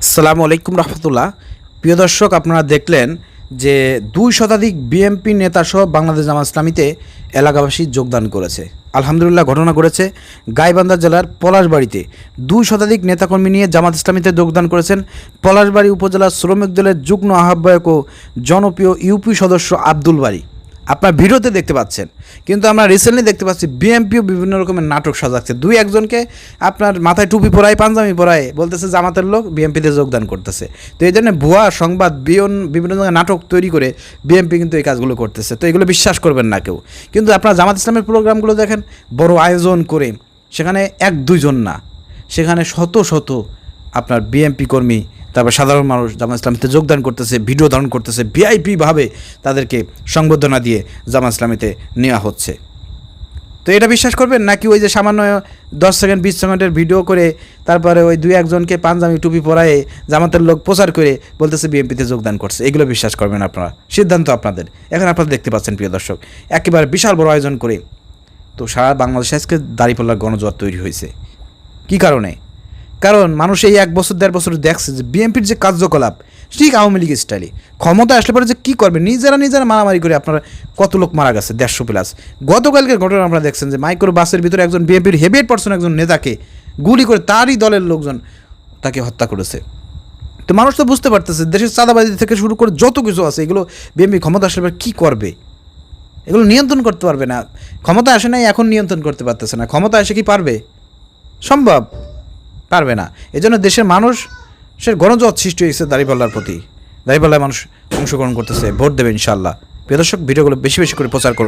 আসসালামু আলাইকুম রহমতুল্লাহ। প্রিয় দর্শক, আপনারা দেখলেন যে দুই শতাধিক বিএমপি নেতাসহ বাংলাদেশ জামাত ইসলামীতে এলাকাবাসী যোগদান করেছে। আলহামদুলিল্লাহ ঘটনা ঘটেছে গাইবান্ধা জেলার পলাশবাড়িতে। দুই শতাধিক নেতাকর্মী নিয়ে জামাত ইসলামীতে যোগদান করেছেন পলাশবাড়ি উপজেলার শ্রমিক দলের যুগ্ম আহ্বায়ক ও জনপ্রিয় ইউপি সদস্য আব্দুল বাড়ি আপনার ভিডিওতে দেখতে পাচ্ছেন। কিন্তু আমরা রিসেন্টলি দেখতে পাচ্ছি বিএমপিও বিভিন্ন রকমের নাটক সাজাচ্ছে। দুই একজনকে আপনার মাথায় টুপি পরায়, পাঞ্জাবি পরায় বলতেছে জামাতের লোক বিএমপিতে যোগদান করতেছে। তো এই জন্য ভুয়া সংবাদ, বিয়ন, বিভিন্ন ধরনের নাটক তৈরি করে বিএমপি কিন্তু এই কাজগুলো করতেছে। তো এগুলো বিশ্বাস করবেন না কেউ। কিন্তু আপনার জামাত ইসলামের প্রোগ্রামগুলো দেখেন, বড় আয়োজন করে, সেখানে এক দুইজন না, সেখানে শত শত আপনার বিএমপি কর্মী তারপর সাধারণ মানুষ জামাত ইসলামীতে যোগদান করতেছে, ভিডিও ধারণ করতেছে ভিআইপিভাবে তাদেরকে সংবর্ধনা দিয়ে জামাত ইসলামীতে নেওয়া হচ্ছে। তো এটা বিশ্বাস করবেন? নাকি ওই যে সামান্য দশ সেকেন্ড, বিশ সেকেন্ডের ভিডিও করে তারপরে ওই দুই একজনকে পাঞ্জাবি, টুপি পরায়ে জামাতের লোক প্রচার করে বলতেছে বিএনপিতে যোগদান করছে। এগুলো বিশ্বাস করবেন আপনারা। সিদ্ধান্ত আপনাদের। এখন আপনারা দেখতে পাচ্ছেন, প্রিয় দর্শক, একেবারে বিশাল বড় আয়োজন করে তো সারা বাংলাদেশে আজকে দাঁড়িপাল্লার গণজোয়ার তৈরি হয়েছে। কি কারণে? কারণ মানুষ এই এক বছর, দেড় বছর দেখছে যে বিএনপির যে কার্যকলাপ, ঠিক আওয়ামী লীগের স্টাইলে ক্ষমতা আসলে পরে যে কী করবে? নিজেরা নিজেরা মারামারি করে আপনারা কত লোক মারা গেছে দেড়শো প্লাস গতকালকের ঘটনা আপনারা দেখছেন যে মাইক্রো বাসের ভিতরে একজন বিএনপির হেভিয়েট পার্সন একজন নেতাকে গুলি করে তারই দলের লোকজন তাকে হত্যা করেছে। তো মানুষ তো বুঝতে পারতেছে, দেশের চাঁদাবাজি থেকে শুরু করে যত কিছু আছে, এগুলো বিএনপি ক্ষমতা আসলে পরে কী করবে? এগুলো নিয়ন্ত্রণ করতে পারবে না। ক্ষমতা আসে নাই, এখন নিয়ন্ত্রণ করতে পারতেছে না। ক্ষমতা এসে কি পারবে? সম্ভব। পারবে না। এজন্য দেশের মানুষ সে গণজট সৃষ্টি হয়েছে দাঁড়িপাল্লার প্রতি। দাঁড়িপাল্লায় মানুষ অংশগ্রহণ করতেছে, ভোট দেবে ইনশাল্লাহ প্রিয় দর্শক, ভিডিওগুলো বেশি বেশি করে প্রচার করুন।